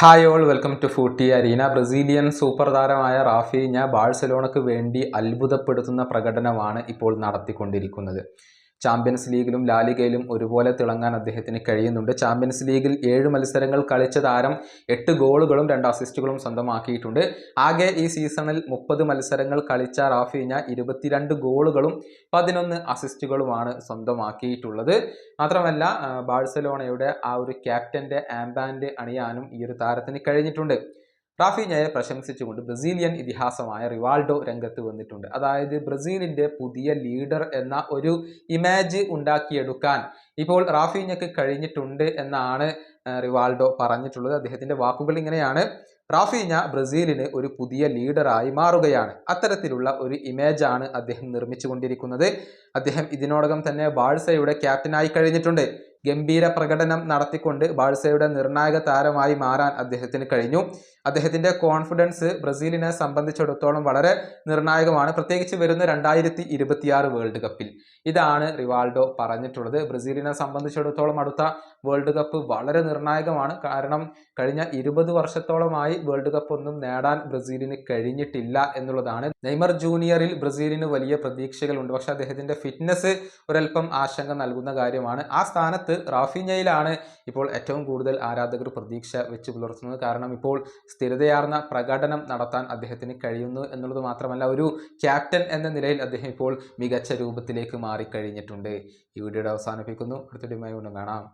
Hi all welcome to footy arena Brazilian super താരമായ Raphinha ബാഴ്സലോണക്ക് വേണ്ടി അത്ഭുതപ്പെടുത്തുന്ന പ്രകടനമാണ് ഇപ്പോൾ നടത്തിക്കൊണ്ടിരിക്കുന്നത്. ചാമ്പ്യൻസ് ലീഗിലും ലാലിഗയിലും ഒരുപോലെ തിളങ്ങാൻ അദ്ദേഹത്തിന് കഴിയുന്നുണ്ട്. ചാമ്പ്യൻസ് ലീഗിൽ ഏഴ് മത്സരങ്ങൾ കളിച്ച താരം എട്ട് ഗോളുകളും രണ്ട് അസിസ്റ്റുകളും സ്വന്തമാക്കിയിട്ടുണ്ട്. ആകെ ഈ സീസണിൽ മുപ്പത് മത്സരങ്ങൾ കളിച്ച റാഫീഞ്ഞ ഇരുപത്തിരണ്ട് ഗോളുകളും പതിനൊന്ന് അസിസ്റ്റുകളുമാണ് സ്വന്തമാക്കിയിട്ടുള്ളത്. മാത്രമല്ല ബാഴ്സലോണയുടെ ആ ഒരു ക്യാപ്റ്റന്റെ ആംബാൻഡ് അണിയാനും ഈ ഒരു താരത്തിന് കഴിഞ്ഞിട്ടുണ്ട്. റാഫീഞ്ഞയെ പ്രശംസിച്ചുകൊണ്ട് ബ്രസീലിയൻ ഇതിഹാസമായ റിവാൾഡോ രംഗത്ത് വന്നിട്ടുണ്ട്. അതായത് ബ്രസീലിന്റെ പുതിയ ലീഡർ എന്ന ഒരു ഇമേജ് ഉണ്ടാക്കിയെടുക്കാൻ ഇപ്പോൾ റാഫീഞ്ഞക്ക് കഴിഞ്ഞിട്ടുണ്ട് എന്നാണ് റിവാൾഡോ പറഞ്ഞിട്ടുള്ളത്. അദ്ദേഹത്തിന്റെ വാക്കുകൾ ഇങ്ങനെയാണ്. റാഫീഞ്ഞ ബ്രസീലിന് ഒരു പുതിയ ലീഡറായി മാറുകയാണ്. അത്തരത്തിലുള്ള ഒരു ഇമേജാണ് അദ്ദേഹം നിർമ്മിച്ചു കൊണ്ടിരിക്കുന്നത് അദ്ദേഹം ഇതിനോടകം തന്നെ ബാഴ്സയുടെ ക്യാപ്റ്റനായി കഴിഞ്ഞിട്ടുണ്ട്. ഗംഭീര പ്രകടനം നടത്തിക്കൊണ്ട് ബാഴ്സയുടെ നിർണായക താരമായി മാറാൻ അദ്ദേഹത്തിന് കഴിഞ്ഞു. അദ്ദേഹത്തിന്റെ കോൺഫിഡൻസ് ബ്രസീലിനെ സംബന്ധിച്ചിടത്തോളം വളരെ നിർണായകമാണ്. പ്രത്യേകിച്ച് വരുന്ന രണ്ടായിരത്തി ഇരുപത്തിയാറ് വേൾഡ് കപ്പിൽ ഇതാണ് റിവാൾഡോ പറഞ്ഞിട്ടുള്ളത്. ബ്രസീലിനെ സംബന്ധിച്ചിടത്തോളം അടുത്ത വേൾഡ് കപ്പ് വളരെ നിർണായകമാണ്. കാരണം കഴിഞ്ഞ ഇരുപത് വർഷത്തോളമായി വേൾഡ് കപ്പ് ഒന്നും നേടാൻ ബ്രസീലിന് കഴിഞ്ഞിട്ടില്ല എന്നുള്ളതാണ്. നെയ്മർ ജൂനിയറിൽ ബ്രസീലിന് വലിയ പ്രതീക്ഷകളുണ്ട്. പക്ഷെ അദ്ദേഹത്തിന്റെ ഫിറ്റ്നസ് ഒരൽപ്പം ആശങ്ക നൽകുന്ന കാര്യമാണ്. ആ സ്ഥാനത്ത് റാഫിഞ്ഞയിലാണ് ഇപ്പോൾ ഏറ്റവും കൂടുതൽ ആരാധകർ പ്രതീക്ഷ വെച്ച് പുലർത്തുന്നത്. കാരണം ഇപ്പോൾ സ്ഥിരതയാർന്ന പ്രകടനം നടത്താൻ അദ്ദേഹത്തിന് കഴിയുന്നു എന്നുള്ളത് മാത്രമല്ല ഒരു ക്യാപ്റ്റൻ എന്ന നിലയിൽ അദ്ദേഹം ഇപ്പോൾ മികച്ച രൂപത്തിലേക്ക് മാറിക്കഴിഞ്ഞിട്ടുണ്ട്. ഈ വീഡിയോയുടെ അവസാനിപ്പിക്കുന്നു. അടുത്ത ടീമായി കാണാം.